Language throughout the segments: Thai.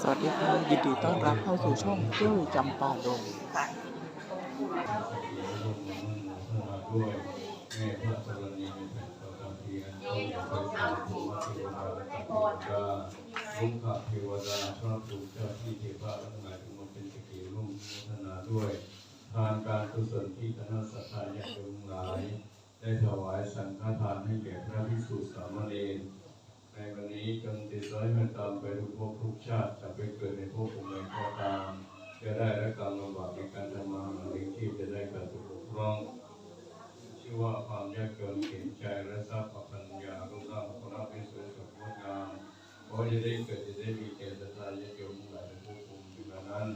สวัสดีค่ะยินดีต้อนรับเข้าสู่ช่องตู้จำปาดงลกเป็นสารภูมิเทวดาและพระเทวดาพระภูมิเจ้าที่เทพะทั้งหลายทุกคนเป็นสกิรุ่งพัฒนาด้วยทานการกุศลที่คณะสัตยาญาติโยมหลาย ได้ถวายสังฆทานให้แก่พระภิกษุสามเณร ในวันนี้จงติดร้อยมาตามไปทุกภพทุกชาติจะไปเกิดในภพภูมิใดก็ตาม จะได้และกรรมลำบากในการทำมาหาเลี้ยงชีพจะได้การถูกปกครองชื่อว่าความยากจนเข็นใจและทรัพย์ปัญญารูปร่างของเราเป็นสวยสดงดงามขอจะได้เกิดจะได้มีแก่ศรัทธาญาติโยมหลายในผู้ภูมิในนั้น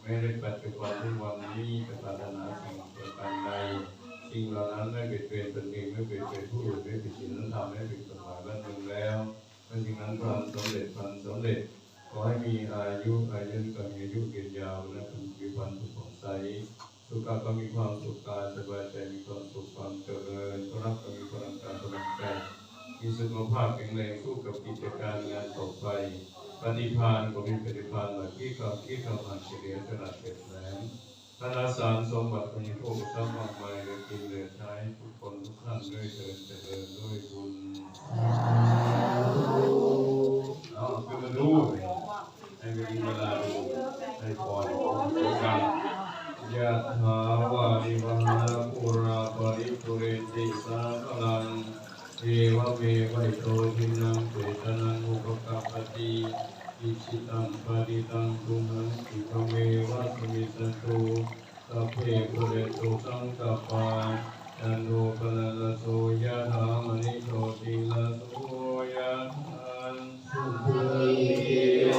แม้ในปัจจุบันทุกวันนี้จะปรารถนาสิ่งประการใด สิ่งเหล่านั้นไม่เป็นเป็นตนเองไม่เป็นเป็นผู้อื่นไม่เป็นสิ่งนั้นทำไม่เป็นกฎหมายบ้านเมืองแล้วเป็นสิ่งนั้นความสำเร็จความสำเร็จขอให้มีอายุอายุกับมีอายุยืนยาวและคุณมีวันสุขของใสสุขก็มีความสุขกายสบายใจมีความสุขความเจริญรับก็มีพลังกายพลังใจมีสุขภาพแข็งแรงสู้กับกิจการงานต่อไปปฏิภาณก็มีปฏิภาณหลักที่คำที่คำอ่านเฉลียวฉลาดเฉลียวแห ลมธนาสารสมบัติมีโภคทรัพย์มากมายเหลือกินเหลือใช้ทุกคนทุกท่านด้วยเถิดเจริญด้วยบุญเอาคือมาดูให้มีเวลาดูให้พรของกันยะถาวาริวหาปุราปริปุเรติสาคลังเทวเมวัยโตทินังเปตนังอุปกัปปติ อิชิตังปฏิตังตุมังคิปะเมวะสมิสตุสัพเพปุเรตุสังกปาจันโทปะละละโสยะถามณิโชติละโสยะถานสุขี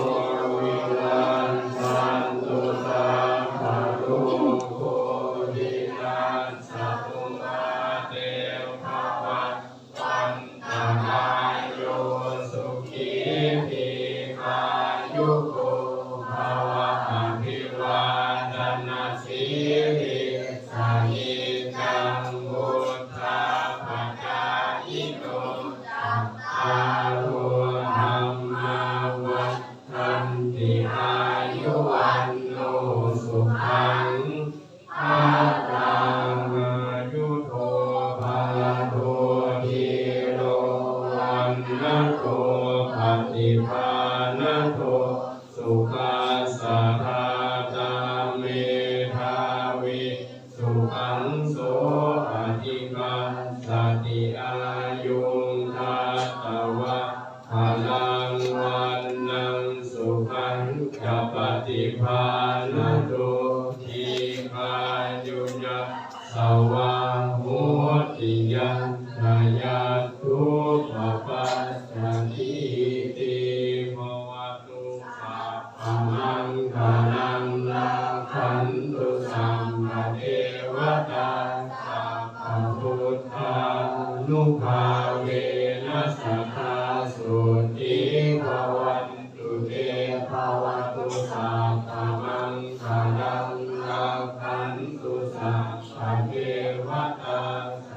ขังจะปฏิภาณโททีคายุญญสวาหุติยังนายทุปปัสสติติภวตุสัพพมังคลังลาคันตุสัมมาเทวตาสัพพพุทธานุภาา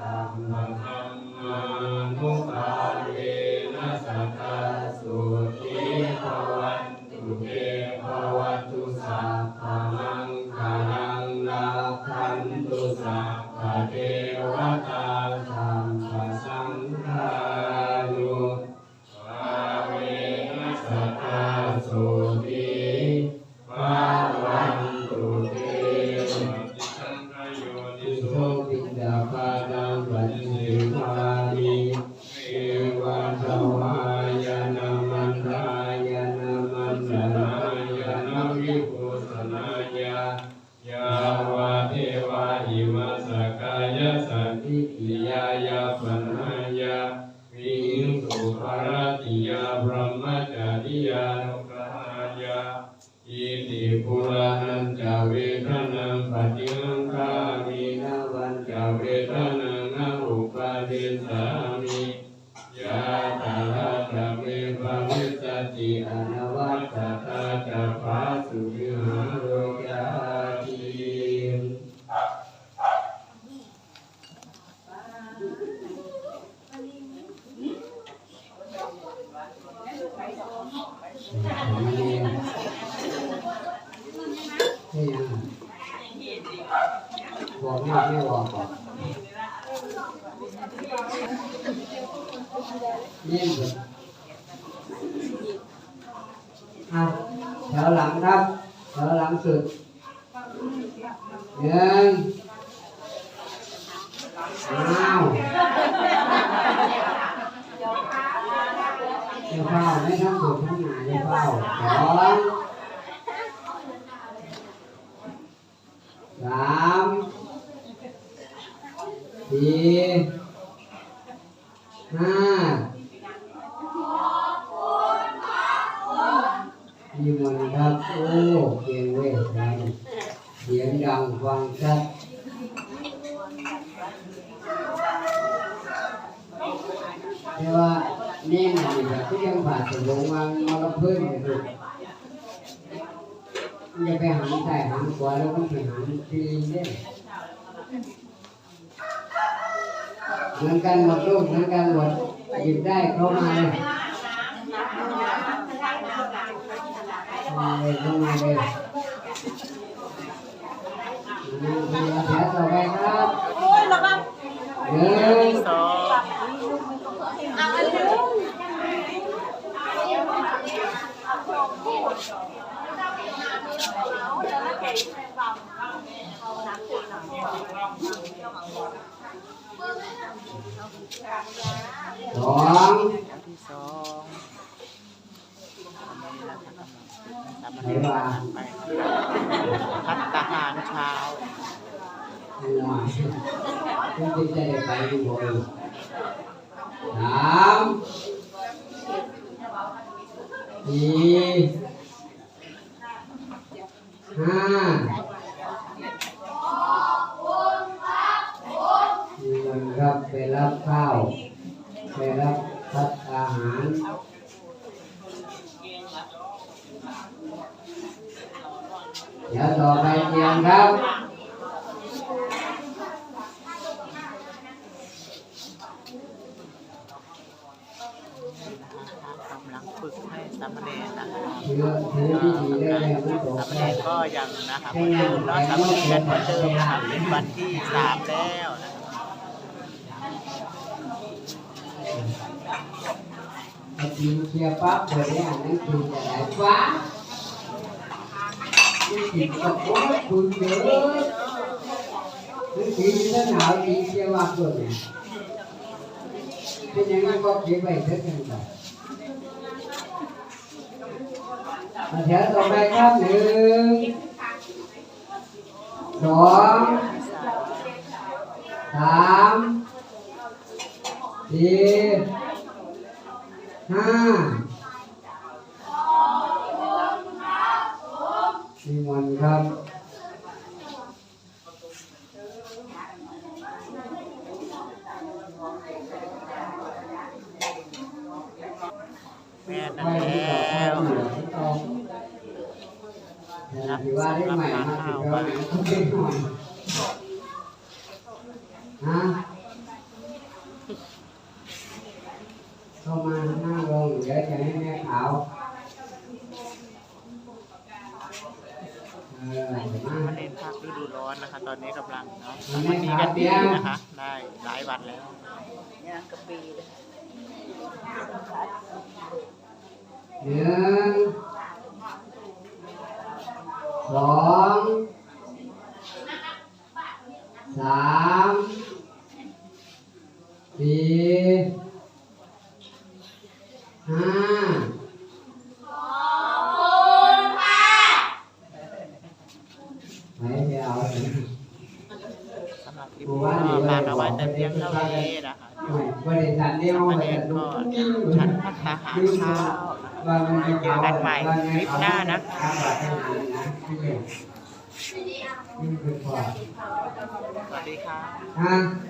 อิติปุระหันจาเวทนังปฏิหัง นี่เหมือนเอาแถวหลังครับแถวหลังสุดหนึ่งอ้าวเดี๋ยวเฝ้าไม่ต้งสุดข้งหนาเดี๋ยวเฝ้าสองสามสี่ห้า มีมันครับ โอ้เก่งเว้ยครับเสียงดังฟังชัดแต่ว่าเน่นนี่แบบที่ยังผ่านสมองวางมาละเพิ่มเลยลูกมันจะไปหันใส่หันขวาแล้วก็ไปหันทีเนี่ยเหมือนกันหมดลูกเหมือนกันหมดหยิบได้เข้ามาเลย เข้ามาเลยเข้าม ทักต่อไรับหนึ่งสองสองที่สองอันนี้นะคะกำลังฝึกให้สามไหนเณรไปพัฒหารเช้าคุณจะได้ไปดูบอยสามสี่ห้ามีเงินครับไปรับข้าว ไปรับพัฒอาหาร เดี๋ยวต่อไปเตรียมครับ กำลังฝึกให้สามเณรนะคะถือถือที่ดีได้เลยไม่ตกสามไปเณรก็ยังนะคะเหมือนเดิมเนาะสามเณรกันเหมือนเดิมนะคะเป็นวันที่สามแล้วนะคะ ไอ้ทีมเคลียร์ปั๊บเลยเนี่ยนั่นคือจะได้ฟ้านี่ติดกับโอ้คุณเยอะนั่นคือจะหนาวดีเคลียร์วัดด้วยเนี่ยเป็นยังไงก็เก็บไว้เถอะกันไปมาแถวต่อไปครับหนึ่งสองสามสี่ ห้ามีวันครับแม่นั่ไปนที่ต่อไปแล้วเหนือที่ต่อแต่ถือว่าได้ใหม่มาถือว่าเขาเป็นหน่อยฮะเข้ามานั่งลงเดี๋ยวจะให้แม่ขาวเออ มาสามเณรภาคฤดูร้อนนะคะ ตอนนี้กำลังเนาะทำวันนี้กันดีนะคะ ได้หลายวันแล้วหนึ่งสองสามสี่ห้า ไม่ไปเอาเลย สำหรับคลิปนี้ก็ฝากเอาไว้แต่เพียงเท่านี้นะคะไม่บริษัทเดียวสามบเณริรษัทก็ลูกจะฉันพัฒนาหารเช้านะคะเจอกันใหม่คลิปหน้านะคะนี่คือพอสวัสดีค่ะฮะส